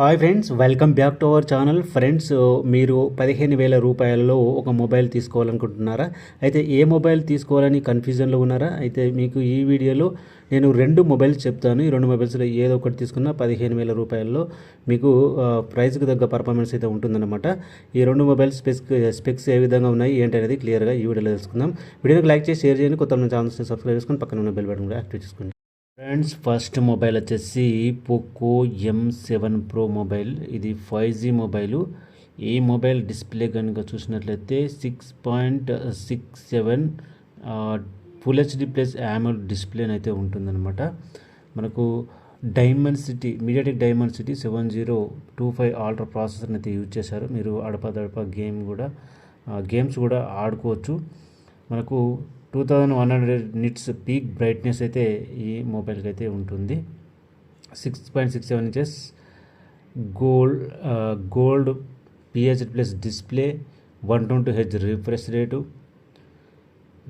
Hi friends welcome back to our channel. Friends మీరు పదిహేను వేల రూపాయలలో ఒక మొబైల్ తీసుకోవాలనుకుంటున్నారా? అయితే ఏ మొబైల్ తీసుకోవాలని కన్ఫ్యూజన్లో ఉన్నారా? అయితే మీకు ఈ వీడియోలో నేను రెండు మొబైల్స్ చెప్తాను. ఈ రెండు మొబైల్స్లో ఏదో ఒకటి తీసుకున్నా పదిహేను వేల రూపాయల్లో మీకు ప్రైస్కి తగ్గ పర్ఫార్మెన్స్ అయితే ఉంటుందన్నమాట. ఈ రెండు మొబైల్స్ స్పెక్స్ స్పెక్స్ ఏ విధంగా ఉన్నాయి ఏంటి అనేది క్లియర్గా ఈ వీడియోలో తెలుసుకుందాం. వీడియోకి లైక్ చేసి షేర్ చేయండి. కొత్త ఛానల్స్ని సబ్స్క్రైబ్ చేసుకొని పక్కన ఉన్న బెల్ బటన్ కూడా యాక్టివ్ చేసుకోండి. ఫ్రెండ్స్ ఫస్ట్ మొబైల్ వచ్చేసి Poco M seven pro mobile. ఇది ఫైవ్ జీ మొబైలు. ఈ మొబైల్ డిస్ప్లే కనుక చూసినట్లయితే six point six seven full HD plus AMOLED display అయితే ఉంటుందన్నమాట. మనకు Dimensity MediaTek Dimensity seven zero two five ultra ప్రాసెసర్ని అయితే యూజ్ చేశారు. మీరు అడపదడప గేమ్ కూడా గేమ్స్ కూడా ఆడుకోవచ్చు. మనకు two thousand one hundred nits peak brightness అయితే ఈ మొబైల్కి అయితే ఉంటుంది. Six point six seven inches gold gold PH plus display one twenty H refresh rate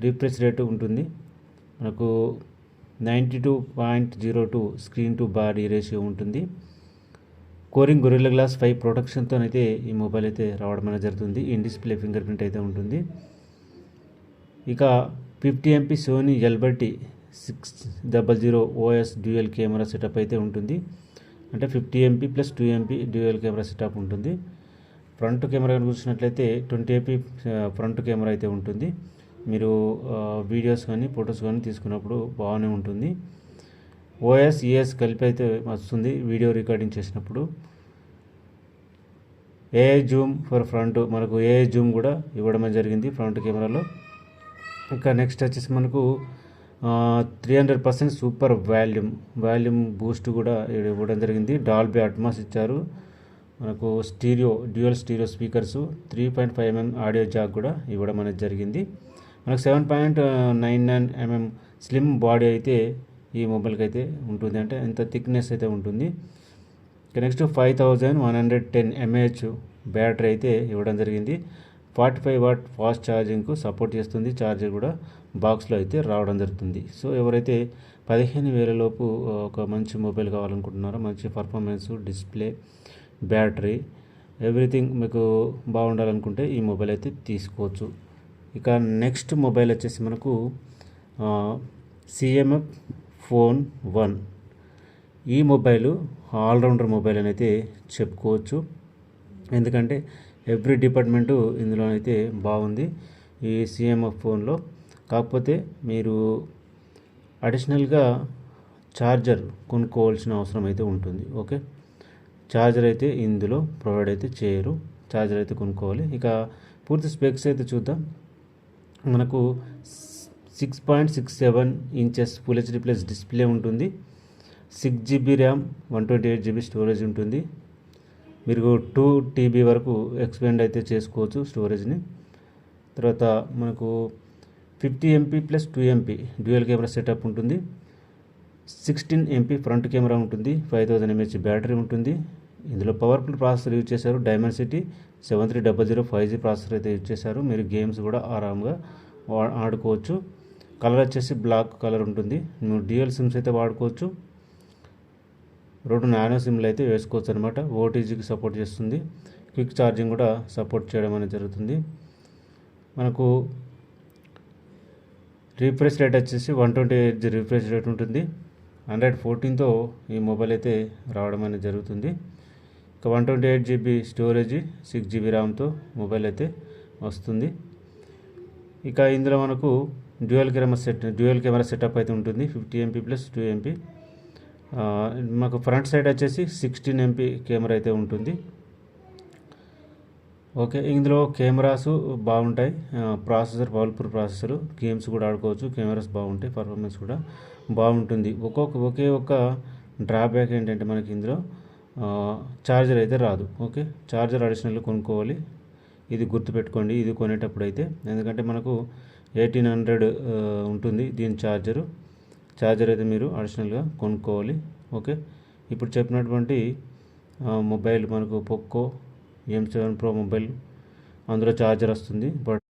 refresh rate ఉంటుంది. మనకు ninety two point zero two screen to body ratio ఉంటుంది. Corning Gorilla glass five ప్రొటెక్షన్తో అయితే ఈ మొబైల్ అయితే రావడం అనేది జరుగుతుంది. ఇన్ డిస్ప్లే ఫింగర్ ప్రింట్ అయితే ఉంటుంది. ఇక fifty MP Sony LYT six double zero OS dual camera setup అయితే ఉంటుంది. అంటే fifty MP plus two MP dual camera setup ఉంటుంది. ఫ్రంట్ కెమెరా చూసినట్లయితే ట్వంటీ ఎంపీ ఫ్రంట్ కెమెరా అయితే ఉంటుంది. మీరు వీడియోస్ కానీ ఫొటోస్ కానీ తీసుకున్నప్పుడు బాగానే ఉంటుంది. ఓఎస్ ఈఎస్ కలిపి అయితే వస్తుంది వీడియో రికార్డింగ్ చేసినప్పుడు. ఏఐ జూమ్ ఫర్ ఫ్రంట్ మనకు ఏఐ జూమ్ కూడా ఇవ్వడమే జరిగింది ఫ్రంట్ కెమెరాలో ఇంకా నెక్స్ట్ వచ్చేసి మనకు three hundred percent super volume volume boost కూడా ఇవ్వడం జరిగింది. డాల్బీ అట్మాస్ ఇచ్చారు. మనకు stereo dual stereo speakers three point five MM audio jack కూడా ఇవ్వడం అనేది జరిగింది. మనకు seven point nine nine MM slim body అయితే ఈ మొబైల్కి అయితే ఉంటుంది. అంటే ఇంత థిక్నెస్ అయితే ఉంటుంది. Next five thousand one hundred ten mAh battery అయితే ఇవ్వడం జరిగింది. ఫార్టీ ఫైవ్ వాట్ ఫాస్ట్ ఛార్జింగ్కు సపోర్ట్ చేస్తుంది. ఛార్జర్ కూడా బాక్స్లో అయితే రావడం జరుగుతుంది. సో ఎవరైతే పదిహేను వేలలోపు ఒక మంచి మొబైల్ కావాలనుకుంటున్నారో మంచి పర్ఫార్మెన్స్ డిస్ప్లే బ్యాటరీ ఎవ్రీథింగ్ మీకు బాగుండాలనుకుంటే ఈ మొబైల్ అయితే తీసుకోవచ్చు. ఇక నెక్స్ట్ మొబైల్ వచ్చేసి మనకు సిఎంఎఫ్ ఫోన్ వన్. ఈ మొబైల్ ఆల్రౌండర్ మొబైల్ అని అయితే చెప్పుకోవచ్చు. ఎందుకంటే ఎవ్రీ డిపార్ట్మెంటు ఇందులో అయితే బాగుంది. ఈ సిఎంఎఫ్ ఫోన్లో. కాకపోతే మీరు అడిషనల్గా ఛార్జర్ కొనుక్కోవాల్సిన అవసరం అయితే ఉంటుంది. ఓకే? ఛార్జర్ అయితే ఇందులో ప్రొవైడ్ అయితే చేయరు. ఛార్జర్ అయితే కొనుక్కోవాలి. ఇక పూర్తి స్పెక్స్ అయితే చూద్దాం. మనకు six point six seven inches full HD plus display ఉంటుంది. Six GB RAM one twenty eight GB storage ఉంటుంది. మీరు టూ టీబీ వరకు ఎక్స్పెండ్ అయితే చేసుకోవచ్చు స్టోరేజ్ని తర్వాత మనకు fifty MP plus two MP dual camera setup ఉంటుంది. సిక్స్టీన్ ఎంపీ ఫ్రంట్ కెమెరా ఉంటుంది. ఫైవ్ థౌజండ్ ఎంహెచ్ బ్యాటరీ ఉంటుంది. ఇందులో పవర్ఫుల్ ప్రాసెసర్ యూజ్ చేశారు. Dimensity seven three double zero five G processor అయితే యూజ్ చేశారు. మీరు గేమ్స్ కూడా ఆరామ్గా వా- ఆడుకోవచ్చు. కలర్ వచ్చేసి బ్లాక్ కలర్ ఉంటుంది. మీరు డ్యూయల్ సిమ్స్ అయితే వాడుకోవచ్చు. రెండు నానో సిమ్లు అయితే వేసుకోవచ్చు అనమాట ఓటీజీకి సపోర్ట్ చేస్తుంది. క్విక్ ఛార్జింగ్ కూడా సపోర్ట్ చేయడం అనేది జరుగుతుంది. మనకు రీఫ్రెష్ రేట్ వచ్చేసి one twenty eight refresh rate ఉంటుంది. హండ్రెడ్ ఫోర్టీన్తో ఈ మొబైల్ అయితే రావడం అనేది జరుగుతుంది. ఇక one twenty eight GB storage six GB ర్యామ్తో mobile అయితే వస్తుంది. ఇక ఇందులో మనకు dual camera set dual camera setup అయితే ఉంటుంది. Fifty MP plus two MP. మాకు ఫ్రంట్ సైడ్ వచ్చేసి సిక్స్టీన్ ఎంపీ కెమెరా అయితే ఉంటుంది. ఓకే ఇందులో కెమెరాస్ బాగుంటాయి. ప్రాసెసర్ పవర్ఫుల్ ప్రాసెసర్ గేమ్స్ కూడా ఆడుకోవచ్చు కెమెరాస్ బాగుంటాయి పర్ఫార్మెన్స్ కూడా బాగుంటుంది. ఒక్కొక్క ఒకే ఒక్క డ్రాబ్యాక్ ఏంటంటే మనకి ఇందులో ఛార్జర్ అయితే రాదు. ఓకే ఛార్జర్ అడిషనల్ కొనుక్కోవాలి. ఇది గుర్తుపెట్టుకోండి ఇది కొనేటప్పుడు అయితే ఎందుకంటే మనకు ఎయిటీన్ హండ్రెడ్ ఉంటుంది దీని ఛార్జరు. ఛార్జర్ అయితే మీరు అడిషనల్గా కొనుక్కోవాలి. ఓకే? ఇప్పుడు చెప్పినటువంటి మొబైల్ మనకు Poco M seven pro mobile అందులో ఛార్జర్ వస్తుంది. బట్